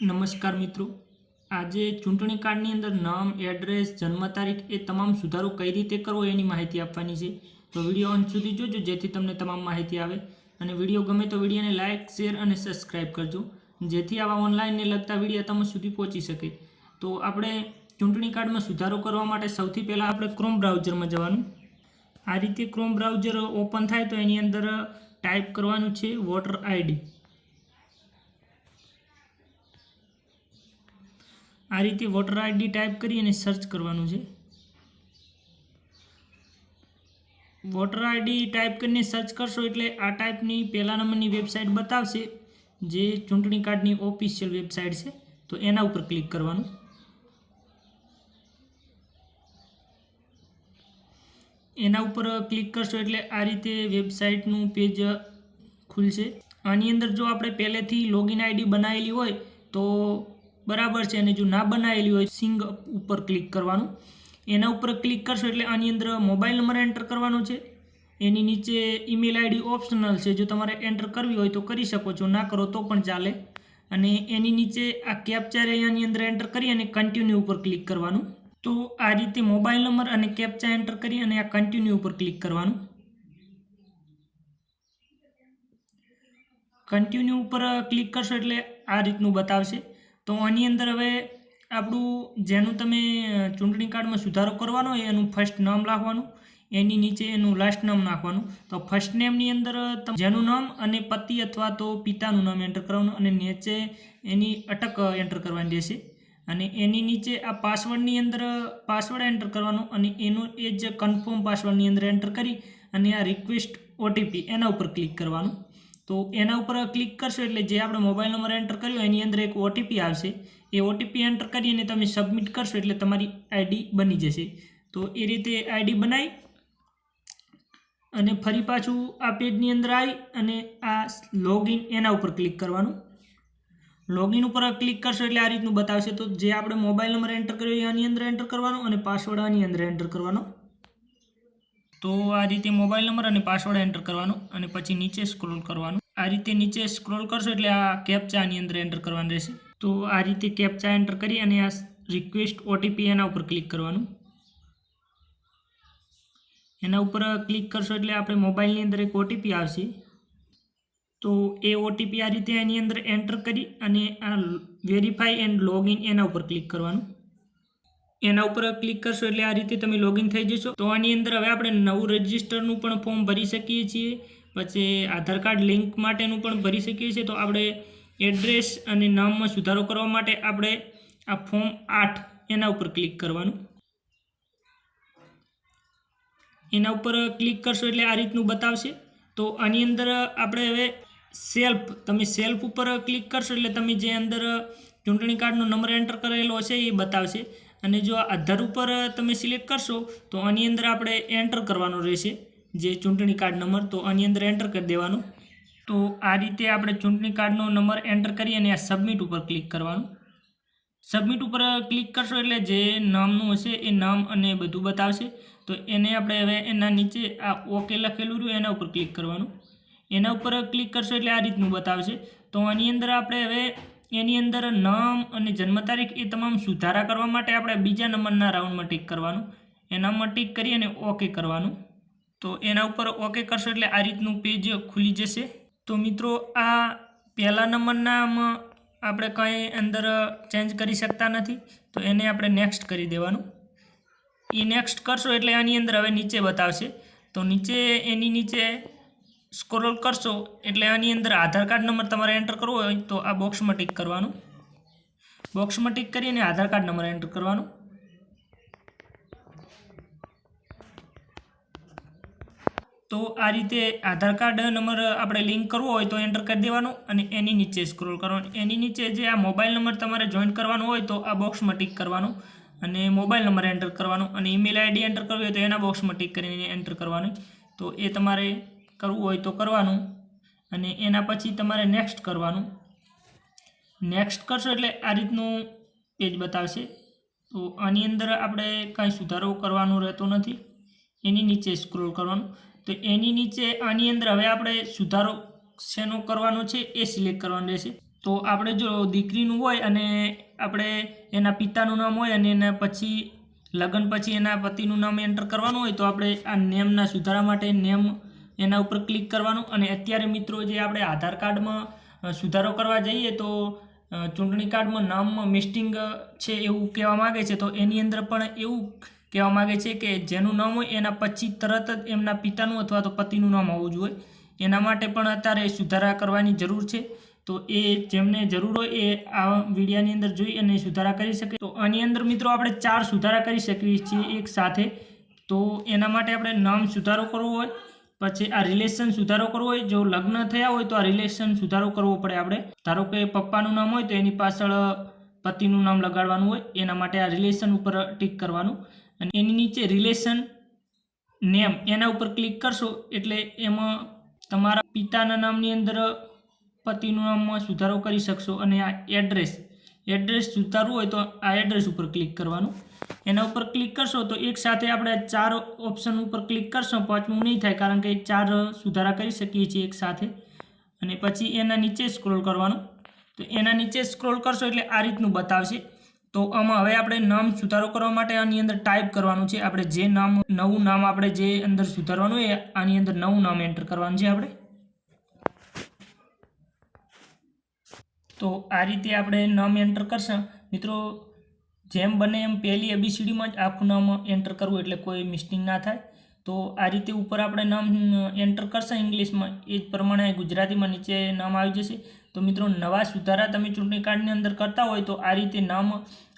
નમસ્કાર મિત્રો. આજે ચૂંટણી કાર્ડની અંદર નામ, એડ્રેસ, જન્મ તારીખ એ તમામ સુધારો કઈ રીતે કરવો એની માહિતી આપવાની છે. તો વીડિયો અંત સુધી જોજો, જેથી તમને તમામ માહિતી આવે. અને વીડિયો ગમે તો વિડીયોને લાઇક શેર અને સબસ્ક્રાઈબ કરજો, જેથી આવા ઓનલાઈનને લગતા વીડિયો તમે સુધી પહોંચી શકે. તો આપણે ચૂંટણી કાર્ડમાં સુધારો કરવા માટે સૌથી પહેલાં આપણે ક્રોમ બ્રાઉઝરમાં જવાનું. આ રીતે ક્રોમ બ્રાઉઝર ઓપન થાય તો એની અંદર ટાઈપ કરવાનું છે વોટર આઈડી. આ રીતે વોટર આઈડી ટાઈપ કરી અને સર્ચ કરવાનું છે. વોટર આઈડી ટાઈપ કરીને સર્ચ કરશો એટલે આ ટાઈપની પહેલા નંબરની વેબસાઇટ બતાવશે, જે ચૂંટણી કાર્ડની ઓફિશિયલ વેબસાઇટ છે. તો એના ઉપર ક્લિક કરવાનું. એના ઉપર ક્લિક કરશો એટલે આ રીતે વેબસાઇટનું પેજ ખુલશે. આની અંદર જો આપણે પહેલેથી લોગિન આઈડી બનાવેલી હોય, તો બરાબર છે અને જો ના બનાવેલી હોય સિંગ ઉપર ક્લિક કરવાનું. એના ઉપર ક્લિક કરશો એટલે આની અંદર મોબાઈલ નંબર એન્ટર કરવાનો છે. એની નીચે ઈમેલ આઈડી ઓપ્શનલ છે. જો તમારે એન્ટર કરવી હોય તો કરી શકો છો. ના કરો તો પણ ચાલે. અને એની નીચે આ કેપ્ચા એની અંદર એન્ટર કરી અને કન્ટિન્યુ ઉપર ક્લિક કરવાનું. તો આ રીતે મોબાઈલ નંબર અને કેપ્ચા એન્ટર કરી અને આ કન્ટિન્યુ ઉપર ક્લિક કરવાનું. કન્ટિન્યુ ઉપર ક્લિક કરશો એટલે આ રીતનું બતાવશે. તો આની અંદર હવે આપણું જેનું તમે ચૂંટણી કાર્ડમાં સુધારો કરવાનો હોય, એનું ફર્સ્ટ નામ લખવાનું, એની નીચે એનું લાસ્ટ નામ નાખવાનું. તો ફર્સ્ટ નેમની અંદર જેનું નામ અને પતિ અથવા તો પિતાનું નામ એન્ટર કરવાનું અને નીચે એની અટક એન્ટર કરવાની રહેશે. અને એની નીચે આ પાસવર્ડની અંદર પાસવર્ડ એન્ટર કરવાનો અને એનું એ જ કન્ફર્મ પાસવર્ડની અંદર એન્ટર કરી અને આ રિક્વેસ્ટ ઓટીપી એના ઉપર ક્લિક કરવાનું. તો એના ઉપર ક્લિક કરશો એટલે જે આપણે મોબાઈલ નંબર એન્ટર કર્યો, એની અંદર એક ઓટીપી આવશે. એ ઓટીપી એન્ટર કરી અને તમે સબમિટ કરશો એટલે તમારી આઈડી બની જશે. તો એ રીતે આઈડી બનાવી અને ફરી પાછું આ પેજની અંદર આવી અને આ લોગિન એના ઉપર ક્લિક કરવાનું. લોગિન ઉપર ક્લિક કરશો એટલે આ રીતનું બતાવશે. તો જે આપણે મોબાઈલ નંબર એન્ટર કર્યો, એ આની અંદર એન્ટર કરવાનો અને પાસવર્ડ આની અંદર એન્ટર કરવાનો. તો આ રીતે મોબાઈલ નંબર અને પાસવર્ડ એન્ટર કરવાનો અને પછી નીચે સ્ક્રોલ કરવાનું. આ રીતે નીચે સ્ક્રોલ કરશો એટલે આ કેપ્ચા આની અંદર એન્ટર કરવાનું રહેશે. તો આ રીતે કેપ્ચા એન્ટર કરી અને આ રિક્વેસ્ટ ઓટીપી એના ઉપર ક્લિક કરવાનું. એના ઉપર ક્લિક કરશો એટલે આપણે મોબાઈલની અંદર એક ઓટીપી આવશે. તો એ ઓટીપી આ રીતે એની અંદર એન્ટર કરી અને આ વેરીફાઈ એન્ડ લોગિન એના ઉપર ક્લિક કરવાનું. એના ઉપર ક્લિક કરશો એટલે આ રીતે તમે લોગિન થઈ જશો. તો આની અંદર હવે આપણે નવું રજિસ્ટરનું પણ ફોર્મ ભરી શકીએ છીએ. પછી આધાર કાર્ડ લિંક માટેનું પણ ભરી શકીએ છીએ. તો આપણે એડ્રેસ અને નામમાં સુધારો કરવા માટે આપણે આ ફોર્મ આઠ એના ઉપર ક્લિક કરવાનું. એના ઉપર ક્લિક કરશો એટલે આ રીતનું બતાવશે. તો આની અંદર આપણે હવે સેલ્ફ તમે સેલ્ફ ઉપર ક્લિક કરશો એટલે તમે જે અંદર ચૂંટણી કાર્ડનો નંબર એન્ટર કરેલો હશે એ બતાવશે. અને જો આધાર ઉપર તમે સિલેક્ટ કરશો, તો આની અંદર આપણે એન્ટર કરવાનો રહેશે, જે ચૂંટણી કાર્ડ નંબર, તો આની અંદર એન્ટર કરી દેવાનો. તો આ રીતે આપણે ચૂંટણી કાર્ડનો નંબર એન્ટર કરી અને આ સબમિટ ઉપર ક્લિક કરવાનું. સબમિટ ઉપર ક્લિક કરશો એટલે જે નામનું હશે એ નામ અને બધું બતાવશે. તો એને આપણે હવે એના નીચે આ ઓકે લખેલું રહ્યું, એના ઉપર ક્લિક કરવાનું. એના ઉપર ક્લિક કરશો એટલે આ રીતનું બતાવશે. તો આની અંદર આપણે હવે એની અંદર નામ અને જન્મ તારીખ એ તમામ સુધારા કરવા માટે આપણે બીજા નંબરના રાઉન્ડમાં ટીક કરવાનું. એનામાં ટીક કરી અને ઓકે કરવાનું. તો એના ઉપર ઓકે કરશો એટલે આ રીતનું પેજ ખુલી જશે. તો મિત્રો, આ પહેલા નંબરનામાં આપણે કંઈ અંદર ચેન્જ કરી શકતા નથી. તો એને આપણે નેક્સ્ટ કરી દેવાનું. એ નેક્સ્ટ કરશો એટલે આની અંદર હવે નીચે બતાવશે. તો નીચે, એની નીચે સ્ક્રોલ કરશો એટલે આની અંદર આધાર કાર્ડ નંબર તમારે એન્ટર કરવો હોય તો આ બોક્સમાં ટીક કરવાનું. બોક્સમાં ટીક કરીને આધાર કાર્ડ નંબર એન્ટર કરવાનો. તો આ રીતે આધાર કાર્ડ નંબર આપણે લિંક કરવો હોય તો એન્ટર કરી દેવાનો અને એની નીચે સ્ક્રોલ કરવાનો. એની નીચે જે આ મોબાઈલ નંબર તમારે જોઈન કરવાનો હોય તો આ બોક્સમાં ટીક કરવાનો અને મોબાઈલ નંબર એન્ટર કરવાનો અને ઈમેલ આઈડી એન્ટર કરવી હોય તો એના બોક્સમાં ટીક કરીને એન્ટર કરવાનું. તો એ તમારે કરવું હોય તો કરવાનું અને એના પછી તમારે નેક્સ્ટ કરવાનું. નેક્સ્ટ કરશો એટલે આ રીતનું પેજ બતાવશે. તો આની અંદર આપણે કાંઈ સુધારો કરવાનો રહેતો નથી. એની નીચે સ્ક્રોલ કરવાનું. તો એની નીચે આની અંદર હવે આપણે સુધારો શેનો કરવાનો છે એ સિલેક્ટ કરવાનો રહેશે. તો આપણે જો દીકરીનું હોય અને આપણે એના પિતાનું નામ હોય અને એના પછી લગ્ન પછી એના પતિનું નામ એન્ટર કરવાનું હોય તો આપણે આ નેમના સુધારા માટે નેમ એના ઉપર ક્લિક કરવાનું. અને અત્યારે મિત્રો જે આપણે આધાર કાર્ડમાં સુધારો કરવા જઈએ તો ચૂંટણી કાર્ડમાં નામમાં મિસ્ટિંગ છે એવું કહેવા માગે છે. તો એની અંદર પણ એવું કહેવા માગે છે કે જેનું નામ હોય એના પછી તરત જ એમના પિતાનું અથવા તો પતિનું નામ હોવું જોઈએ. એના માટે પણ અત્યારે સુધારા કરવાની જરૂર છે. તો એ જેમને જરૂર હોય એ આ વિડીયાની અંદર જોઈ અને સુધારા કરી શકે. તો આની અંદર મિત્રો આપણે ચાર સુધારા કરી શકીએ છીએ એક સાથે. તો એના માટે આપણે નામ સુધારો કરવો હોય. પછી આ રિલેશન સુધારો કરવો હોય, જો લગ્ન થયા હોય તો આ રિલેશન સુધારો કરવો પડે આપણે. ધારો કે પપ્પાનું નામ હોય તો એની પાછળ પતિનું નામ લગાડવાનું હોય, એના માટે આ રિલેશન ઉપર ટિક કરવાનું. અને એની નીચે રિલેશન નેમ એના ઉપર ક્લિક કરશો, એટલે એમાં તમારા પિતાના નામની અંદર પતિનું નામમાં સુધારો કરી શકશો. અને આ એડ્રેસ એડ્રેસ સુધારવું હોય તો આ એડ્રેસ ઉપર ક્લિક કરવાનું. એના ઉપર ક્લિક કરશો તો એક સાથે આપણે ચાર ઓપ્શન ઉપર ક્લિક કરશો, પાંચમું નહીં થાય, કારણ કે ચાર સુધારા કરી શકીએ છીએ એક સાથે. અને પછી એના નીચે સ્ક્રોલ કરવાનું. તો એના નીચે સ્ક્રોલ કરશો એટલે આ રીતનું બતાવશે. તો આમાં હવે આપણે નામ સુધારો કરવા માટે આની અંદર ટાઈપ કરવાનું છે. આપણે જે નામ, નવું નામ આપણે જે અંદર સુધારવાનું એ આની અંદર નવું નામ એન્ટર કરવાનું છે આપણે. તો આ રીતે આપણે નામ એન્ટર કરશું. મિત્રો જેમ બને એમ પહેલી એબીસીડીમાં જ આખું નામ એન્ટર કરવું એટલે કોઈ મિસ્ટેક ના થાય. તો આ રીતે ઉપર આપણે નામ એન્ટર કરશે ઇંગ્લિશમાં એ જ પ્રમાણે ગુજરાતીમાં નીચે નામ આવી જશે. તો મિત્રો, નવા સુધારા તમે ચૂંટણી કાર્ડની અંદર કરતા હોય તો આ રીતે નામ,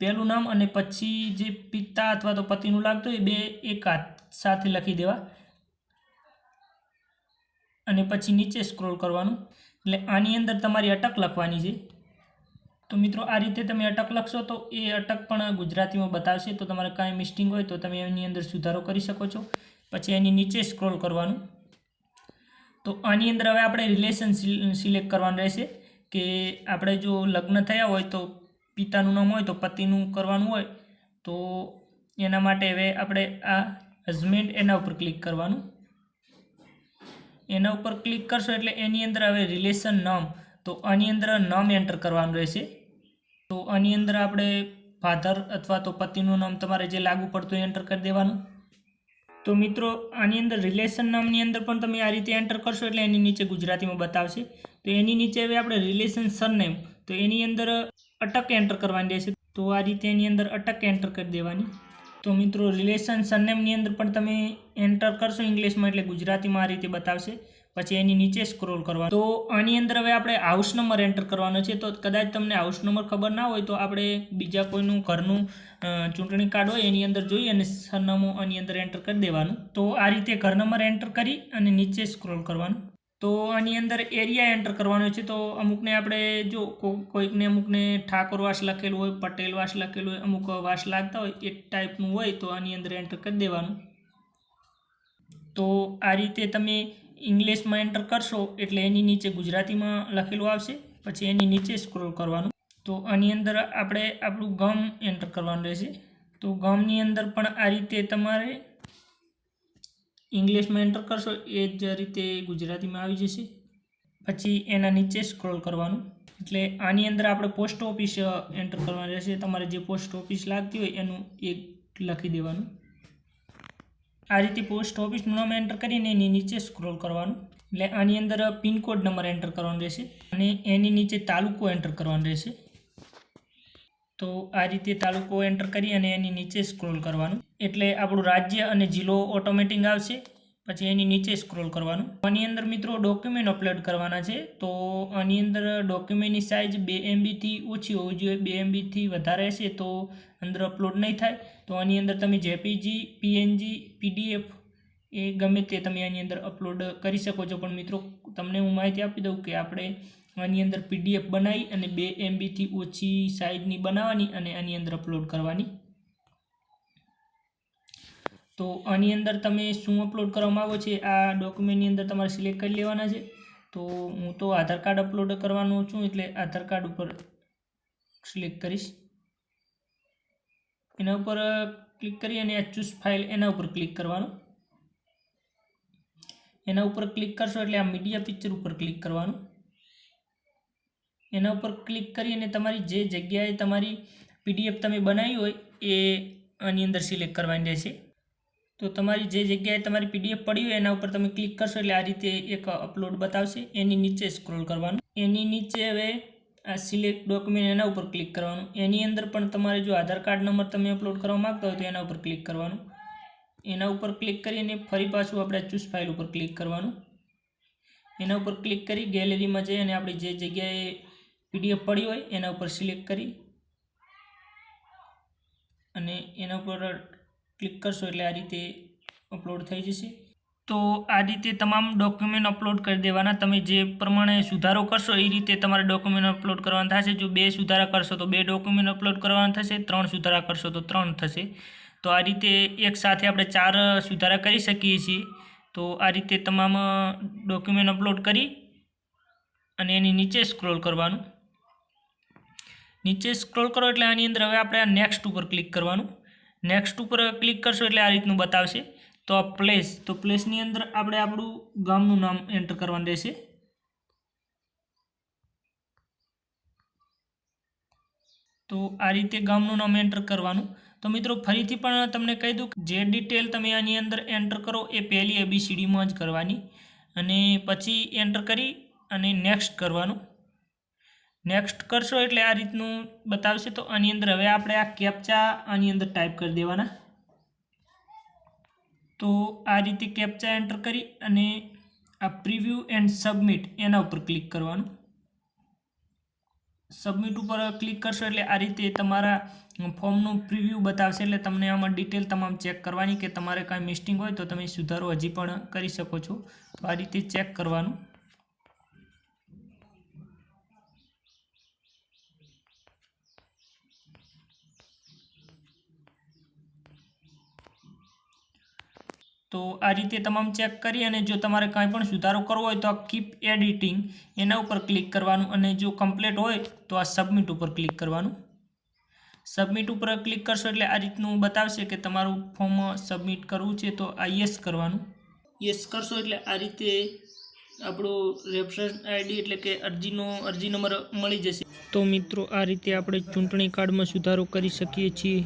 પહેલું નામ અને પછી જે પિતા અથવા તો પતિનું લાગતું હોય બે એક સાથે લખી દેવા. અને પછી નીચે સ્ક્રોલ કરવાનું. એટલે આની અંદર તમારી અટક લખવાની છે. તો મિત્રો, આ રીતે તમે અટક લખશો તો એ અટક પણ ગુજરાતીમાં બતાવશે. તો તમારે કાંઈ મિસ્ટિંગ હોય તો તમે એની અંદર સુધારો કરી શકો છો. પછી એની નીચે સ્ક્રોલ કરવાનું. તો આની અંદર હવે આપણે રિલેશન સિલેક્ટ કરવાનું રહેશે કે આપણે જો લગ્ન થયા હોય તો પિતાનું નામ હોય તો પતિનું કરવાનું હોય તો એના માટે હવે આપણે આ હસબેન્ડ એના ઉપર ક્લિક કરવાનું. એના ઉપર ક્લિક કરશો એટલે એની અંદર હવે રિલેશન નામ તો આની અંદર નામ એન્ટર કરવાનું રહેશે. તો આની અંદર આપણે ફાધર અથવા તો પતિનું નામ તમારે જે લાગુ પડતું એન્ટર કરી દેવાનું. તો મિત્રો, આની અંદર રિલેશન નામની અંદર પણ તમે આ રીતે એન્ટર કરશો એટલે એની નીચે ગુજરાતીમાં બતાવશે. તો એની નીચે હવે આપણે રિલેશન સરનેમ તો એની અંદર અટક એન્ટર કરવાની રહેશે. તો આ રીતે એની અંદર અટક એન્ટર કરી દેવાની. તો મિત્રો રિલેશન સરનેમની અંદર પણ તમે એન્ટર કરશો ઇંગ્લિશમાં એટલે ગુજરાતીમાં આ રીતે બતાવશે. પછી એની નીચે સ્ક્રોલ કરવા તો આની અંદર હવે આપણે હાઉસ નંબર એન્ટર કરવાનો છે. તો કદાચ તમને હાઉસ નંબર ખબર ના હોય તો આપણે બીજા કોઈનું ઘરનું ચૂંટણી કાર્ડ હોય એની અંદર જોઈ અને સરનામું આની અંદર એન્ટર કરી દેવાનું. તો આ રીતે ઘર નંબર એન્ટર કરી અને નીચે સ્ક્રોલ કરવાનું. તો આની અંદર એરિયા એન્ટર કરવાનો છે. તો અમુકને આપણે જો કોઈકને અમુકને ઠાકોર વાસ લખેલું હોય, પટેલ વાસ લખેલું હોય, અમુક વાસ લાગતા હોય, એ ટાઈપનું હોય તો આની અંદર એન્ટર કરી દેવાનું. તો આ રીતે તમે ઇંગ્લિશમાં એન્ટર કરશો એટલે એની નીચે ગુજરાતીમાં લખેલું આવશે. પછી એની નીચે સ્ક્રોલ કરવાનું. તો આની અંદર આપણે આપણું ગમ એન્ટર કરવાનું રહેશે. તો ગમની અંદર પણ આ રીતે તમારે ઇંગ્લિશમાં એન્ટર કરશો એ જ રીતે ગુજરાતીમાં આવી જશે. પછી એના નીચે સ્ક્રોલ કરવાનું. એટલે આની અંદર આપણે પોસ્ટ ઓફિસ એન્ટર કરવાનું રહેશે. તમારે જે પોસ્ટ ઓફિસ લાગતી હોય એનું એક લખી દેવાનું. આ રીતે પોસ્ટ ઓફિસનું નામ એન્ટર કરીને એની નીચે સ્ક્રોલ કરવાનું. એટલે આની અંદર પિનકોડ નંબર એન્ટર કરવાનો રહેશે અને એની નીચે તાલુકો એન્ટર કરવાનો રહેશે. તો આ રીતે તાલુકો એન્ટર કરી અને એની નીચે સ્ક્રોલ કરવાનું. એટલે આપણું રાજ્ય અને જિલ્લો ઓટોમેટિક આવશે. પછી એની નીચે સ્ક્રોલ કરવાનું. આની અંદર મિત્રો ડોક્યુમેન્ટ અપલોડ કરવાના છે. તો આની અંદર ડોક્યુમેન્ટની સાઇઝ બે એમબીથી ઓછી હોવી જોઈએ. બે એમબીથી વધારે હશે તો અંદર અપલોડ નહીં થાય. તો આની અંદર તમે જેપીજી પીએનજી પીડીએફ એ ગમે તે તમે આની અંદર અપલોડ કરી શકો છો. પણ મિત્રો તમને હું માહિતી આપી દઉં કે આપણે આની અંદર પીડીએફ બનાવી અને બે એમબીથી ઓછી સાઇઝની બનાવવાની અને આની અંદર અપલોડ કરવાની. તો આની અંદર તમે શું અપલોડ કરવા માગો છો આ ડોક્યુમેન્ટની અંદર તમારે સિલેક્ટ કરી લેવાના છે. તો હું તો આધાર કાર્ડ અપલોડ કરવાનું છું એટલે આધાર કાર્ડ ઉપર સિલેક્ટ કરીશ. એના ઉપર ક્લિક કરી અને આ ચૂઝ ફાઇલ એના ઉપર ક્લિક કરવાનું. એના ઉપર ક્લિક કરશો એટલે આ મીડિયા પિક્ચર ઉપર ક્લિક કરવાનું. એના ઉપર ક્લિક કરી અને તમારી જે જગ્યાએ તમારી પીડીએફ તમે બનાવી હોય એ આની અંદર સિલેક્ટ કરવાની રહેશે. તો તમારી જે જગ્યાએ તમારી પીડીએફ પડી હોય એના ઉપર તમે ક્લિક કરશો એટલે આ રીતે એક અપલોડ બતાવશે. એની નીચે સ્ક્રોલ કરવાનું. એની નીચે હવે આ સિલેક્ટ ડોક્યુમેન્ટ એના ઉપર ક્લિક કરવાનું. એની અંદર પણ તમારે જો આધાર કાર્ડ નંબર તમે અપલોડ કરવા માગતા હોય તો એના ઉપર ક્લિક કરવાનું. એના ઉપર ક્લિક કરીને ફરી પાછું આપણે ચૂસ ફાઇલ ઉપર ક્લિક કરવાનું. એના ઉપર ક્લિક કરી ગેલેરીમાં જઈ અને આપણી જે જગ્યાએ પીડીએફ પડી હોય એના ઉપર સિલેક્ટ કરી. અને એના ઉપર ક્લિક કરશો એટલે આ રીતે અપલોડ થઈ જશે. તો આ રીતે તમામ ડોક્યુમેન્ટ અપલોડ કરી દેવાના. તમે જે પ્રમાણે સુધારો કરશો એ રીતે તમારે ડોક્યુમેન્ટ અપલોડ કરવાના થશે. જો બે સુધારા કરશો તો બે ડોક્યુમેન્ટ અપલોડ કરવાના થશે, ત્રણ સુધારા કરશો તો ત્રણ થશે. તો આ રીતે એક સાથે આપણે ચાર સુધારા કરી શકીએ છીએ. તો આ રીતે તમામ ડોક્યુમેન્ટ અપલોડ કરી અને એની નીચે સ્ક્રોલ કરવાનું. નીચે સ્ક્રોલ કરો એટલે આની અંદર હવે આપણે આ નેક્સ્ટ ઉપર ક્લિક કરવાનું. નેક્સ્ટ ઉપર ક્લિક કરશો એટલે આ રીતનું બતાવશે. તો પ્લેસ તો પ્લેસની અંદર આપણે આપણું ગામનું નામ એન્ટર કરવાનું રહેશે. તો આ રીતે ગામનું નામ એન્ટર કરવાનું. તો મિત્રો, ફરીથી પણ તમને કહી દઉં જે ડિટેલ તમે આની અંદર એન્ટર કરો એ પહેલી એબીસીડીમાં જ કરવાની. અને પછી એન્ટર કરી અને નેક્સ્ટ કરવાનું. નેક્સ્ટ કરશો એટલે આ રીતનું બતાવશે. તો આની અંદર હવે આપણે આ કેપ્ચા આની અંદર ટાઈપ કરી દેવાના. તો આ રીતે કેપ્ચા એન્ટર કરી અને આ પ્રિવ્યૂ એન્ડ સબમિટ એના ઉપર ક્લિક કરવાનું. સબમિટ ઉપર ક્લિક કરશો એટલે આ રીતે તમારા ફોર્મનું પ્રિવ્યૂ બતાવશે એટલે તમને આમાં ડિટેલ તમામ ચેક કરવાની કે તમારે કાંઈ મિસ્ટિંગ હોય તો તમે સુધારો હજી પણ કરી શકો છો. તો આ રીતે ચેક કરવાનું. તો આ રીતે તમામ ચેક કરી અને જો તમારે કાંઈ પણ સુધારો કરવો હોય તો આ કીપ એડિટિંગ એના ઉપર ક્લિક કરવાનું અને જો કમ્પ્લીટ હોય તો આ સબમિટ ઉપર ક્લિક કરવાનું. સબમિટ ઉપર ક્લિક કરશો એટલે આ રીતનું બતાવશે કે તમારું ફોર્મ સબમિટ કરવું છે તો આ યસ કરવાનું. યસ કરશો એટલે આ રીતે આપણો રેફરન્સ આઈડી એટલે કે અરજીનો અરજી નંબર મળી જશે. તો મિત્રો આ રીતે આપણે ચૂંટણી કાર્ડમાં સુધારો કરી શકીએ છીએ.